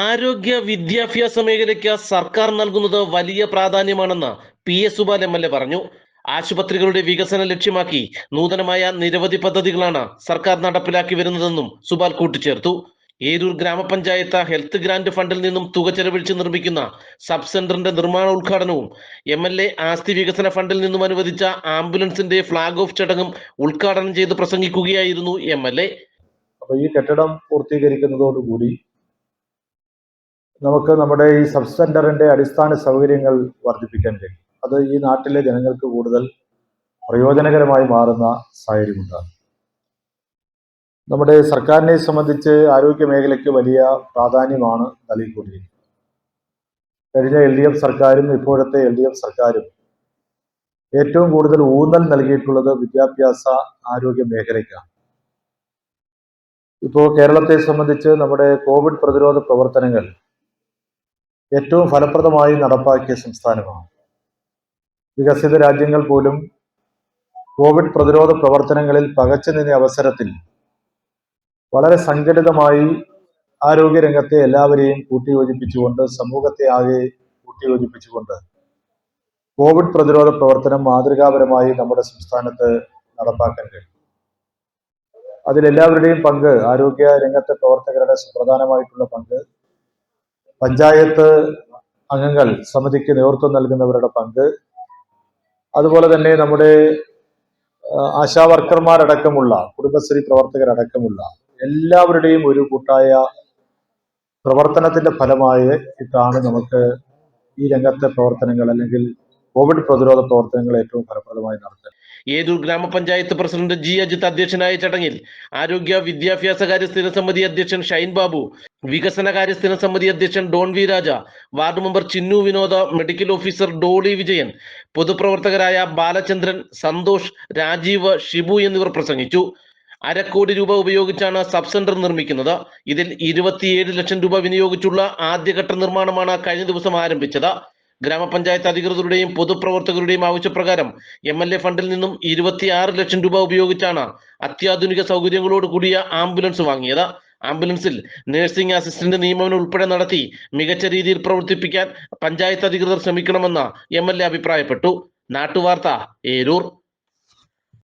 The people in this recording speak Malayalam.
ആരോഗ്യ വിദ്യാഭ്യാസ മേഖലയ്ക്ക് സർക്കാർ നൽകുന്നത് വലിയ പ്രാധാന്യമാണെന്ന് P S Subal M L A പറഞ്ഞു. ആശുപത്രികളുടെ വികസനം ലക്ഷ്യമാക്കി നൂതനമായ നിരവധി പദ്ധതികളാണ് സർക്കാർ നടപ്പിലാക്കി വരുന്നതെന്നും സുബാൽ കൂട്ടിച്ചേർത്തു. ഏരൂർ ഗ്രാമപഞ്ചായത്ത് ഹെൽത്ത് ഗ്രാന്റ് ഫണ്ടിൽ നിന്നും തുക ചെലവഴിച്ച് നിർമ്മിക്കുന്ന സബ് സെന്ററിന്റെ നിർമ്മാണ ഉദ്ഘാടനവും എം എൽ എ ആസ്തി വികസന ഫണ്ടിൽ നിന്നും അനുവദിച്ച ആംബുലൻസിന്റെ ഫ്ളാഗ് ഓഫ് ചടങ്ങും ഉദ്ഘാടനം ചെയ്ത് പ്രസംഗിക്കുകയായിരുന്നു എം എൽ എ. ഈ കെട്ടിടം പൂർത്തീകരിക്കുന്നതോടുകൂടി നമുക്ക് നമ്മുടെ ഈ സബ് സെന്ററിന്റെ അടിസ്ഥാന സൗകര്യങ്ങൾ വർദ്ധിപ്പിക്കാൻ കഴിയും. അത് ഈ നാട്ടിലെ ജനങ്ങൾക്ക് കൂടുതൽ പ്രയോജനകരമായി മാറുന്ന സാഹചര്യമുണ്ടാകും നമ്മുടെ സർക്കാരിനെ സംബന്ധിച്ച് ആരോഗ്യ മേഖലയ്ക്ക് വലിയ പ്രാധാന്യമാണ് നൽകിക്കൊണ്ടിരിക്കുന്നത്. കഴിഞ്ഞ എൽ ഡി എഫ് സർക്കാരും ഇപ്പോഴത്തെ എൽ ഡി എഫ് സർക്കാരും ഏറ്റവും കൂടുതൽ ഊന്നൽ നൽകിയിട്ടുള്ളത് വിദ്യാഭ്യാസ ആരോഗ്യ മേഖലയ്ക്കാണ്. ഇപ്പോൾ കേരളത്തെ സംബന്ധിച്ച് നമ്മുടെ കോവിഡ് പ്രതിരോധ പ്രവർത്തനങ്ങൾ ഏറ്റവും ഫലപ്രദമായി നടപ്പാക്കിയ സംസ്ഥാനമാണ്. വികസിത രാജ്യങ്ങൾ പോലും കോവിഡ് പ്രതിരോധ പ്രവർത്തനങ്ങളിൽ പകച്ചു നിന്ന അവസരത്തിൽ വളരെ സംഘടിതമായി ആരോഗ്യരംഗത്തെ എല്ലാവരെയും കൂട്ടിയോജിപ്പിച്ചുകൊണ്ട് സമൂഹത്തെ ആകെ കൂട്ടിയോജിപ്പിച്ചുകൊണ്ട് കോവിഡ് പ്രതിരോധ പ്രവർത്തനം മാതൃകാപരമായി നമ്മുടെ സംസ്ഥാനത്ത് നടപ്പാക്കാൻ കഴിയും. അതിലെല്ലാവരുടെയും പങ്ക് ആരോഗ്യ രംഗത്തെ പ്രവർത്തകരുടെ സുപ്രധാനമായിട്ടുള്ള പങ്ക് പഞ്ചായത്ത് അംഗങ്ങൾ സമിതിക്ക് നേതൃത്വം നൽകുന്നവരുടെ പങ്ക്. അതുപോലെ തന്നെ നമ്മുടെ ആശാവർക്കർമാരടക്കമുള്ള ആശാ വർക്കർമാരടക്കമുള്ള കുടുംബശ്രീ പ്രവർത്തകരടക്കമുള്ള എല്ലാവരുടെയും ഒരു കൂട്ടായ പ്രവർത്തനത്തിന്റെ ഫലമായി ഇട്ടാണ് നമുക്ക് ഈ രംഗത്തെ പ്രവർത്തനങ്ങൾ അല്ലെങ്കിൽ കോവിഡ് പ്രതിരോധ പ്രവർത്തനങ്ങൾ ഏറ്റവും ഫലപ്രദമായി നടത്തുന്നത്. ഏതൂർ ഗ്രാമപഞ്ചായത്ത് പ്രസിഡന്റ് ജി അജിത് അധ്യക്ഷനായ ചടങ്ങിൽ ആരോഗ്യ വിദ്യാഭ്യാസ വിദ്യാഭ്യാസകാര്യ സ്ഥിരസമിതി അധ്യക്ഷൻ ഷൈൻ ബാബു വികസനകാര്യ സ്ഥിരസമിതി അധ്യക്ഷൻ Don V Raja ward member Chinnu Vinoda medical officer Dolly Vijayan പൊതുപ്രവർത്തകരായ Balachandran Santhosh Rajeev Shibu എന്നിവർ പ്രസംഗിച്ചു. അരക്കോടി രൂപ ഉപയോഗിച്ചാണ് സബ് സെന്റർ നിർമ്മിക്കുന്നത്. ഇതിൽ ഇരുപത്തിയേഴ് ലക്ഷം രൂപ വിനിയോഗിച്ചുള്ള ആദ്യഘട്ട നിർമ്മാണമാണ് കഴിഞ്ഞ ദിവസം ആരംഭിച്ചത്. ഗ്രാമപഞ്ചായത്ത് അധികൃതരുടെയും പൊതുപ്രവർത്തകരുടെയും ആവശ്യപ്രകാരം എം എൽ എ ഫണ്ടിൽ നിന്നും ഇരുപത്തിയാറ് ലക്ഷം രൂപ ഉപയോഗിച്ചാണ് അത്യാധുനിക സൗകര്യങ്ങളോട് കൂടിയ ആംബുലൻസ് വാങ്ങിയത്. ആംബുലൻസിൽ നഴ്സിംഗ് അസിസ്റ്റന്റ് നിയമനം ഉൾപ്പെടെ നടത്തി മികച്ച രീതിയിൽ പ്രവർത്തിപ്പിക്കാൻ പഞ്ചായത്ത് അധികൃതർ ശ്രമിക്കണമെന്ന് എം എൽ എ അഭിപ്രായപ്പെട്ടു. നാട്ടുവാർത്ത ഏരൂർ.